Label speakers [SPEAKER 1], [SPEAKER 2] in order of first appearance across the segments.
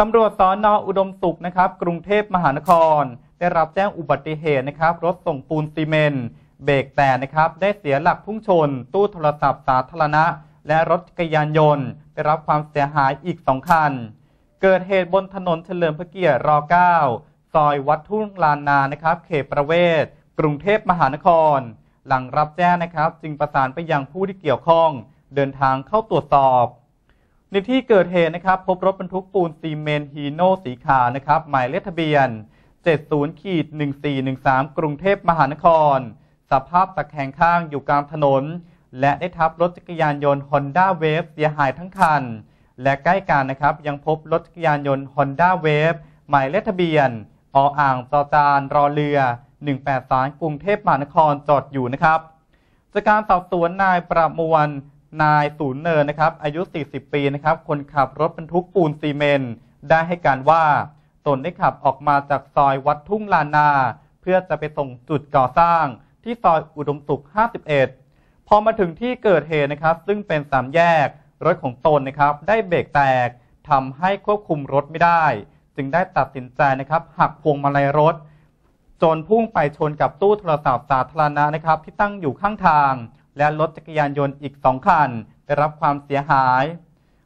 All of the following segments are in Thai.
[SPEAKER 1] ตำรวจสอนออุดมสุขนะครับ กรุงเทพมหานคร ได้รับแจ้งอุบัติเหตุนะครับ รถส่งปูนซีเมนต์เบรกแตกนะครับ ได้เสียหลักพุ่งชน ตู้โทรศัพท์สาธารณะ และรถจักรยานยนต์ ได้รับความเสียหายอีกสองคัน เกิดเหตุบนถนนเฉลิมพระเกียรติร9ซอยวัดทุ่งลานนานะครับ เขตประเวศกรุงเทพมหานคร หลังรับแจ้งนะครับ จึงประสานไปยังผู้ที่เกี่ยวข้อง เดินทางเข้าตรวจสอบ ในที่เกิดเหตุนะครับ พบรถบรรทุกปูนซีเมนต์ฮีโน่สีขาวนะครับ หมายเลขทะเบียน 70ขีด1413 กรุงเทพมหานคร สภาพตะแคงข้างอยู่กลางถนน และได้ทับรถจักรยานยนต์ Honda Wave เสียหายทั้งคัน และใกล้กันนะครับ ยังพบรถจักรยานยนต์ Honda Wave หมายเลขทะเบียนออ่างจอจานรอเรือ 183 กรุงเทพมหานครจอดอยู่นะครับจากการสอบสวนนายประมวล นายศูนย์เนินนะครับ อายุ 40 ปีนะครับ คนขับรถบรรทุกปูนซีเมนต์ได้ให้การว่าตนได้ขับออกมาจากซอยวัดทุ่งลานนา เพื่อจะไปส่งจุดก่อสร้าง ที่ซอยอุดมสุข 51 พอมาถึงที่เกิดเหตุนะครับ ซึ่งเป็นสามแยกรถของตนนะครับ ได้เบรกแตกทำให้ควบคุมรถไม่ได้ จึงได้ตัดสินใจนะครับ หักพวงมาลัยรถ จนพุ่งไปชนกับตู้โทรศัพท์สาธารณะนะครับ ที่ตั้งอยู่ข้างทาง และรถจักรยานยนต์อีกสองคันได้รับความเสียหาย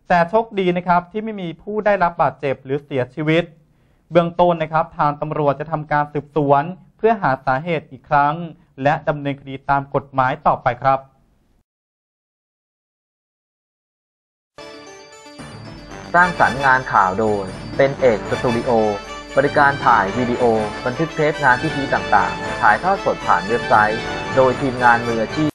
[SPEAKER 1] แต่โชคดีนะครับที่ไม่มีผู้ได้รับบาดเจ็บหรือเสียชีวิต เบื้องต้นนะครับ ทางตำรวจจะทำการสืบสวน เพื่อหาสาเหตุอีกครั้ง และดำเนินคดีตามกฎหมายต่อไปครับ
[SPEAKER 2] สร้างสรรค์งานข่าวโดย เป็นเอกสตูดิโอ บริการถ่ายวิดีโอ บันทึกเทปงานพิธีต่างๆ ถ่ายทอดสดผ่านเว็บไซต์ โดยทีมงานมืออาชีพ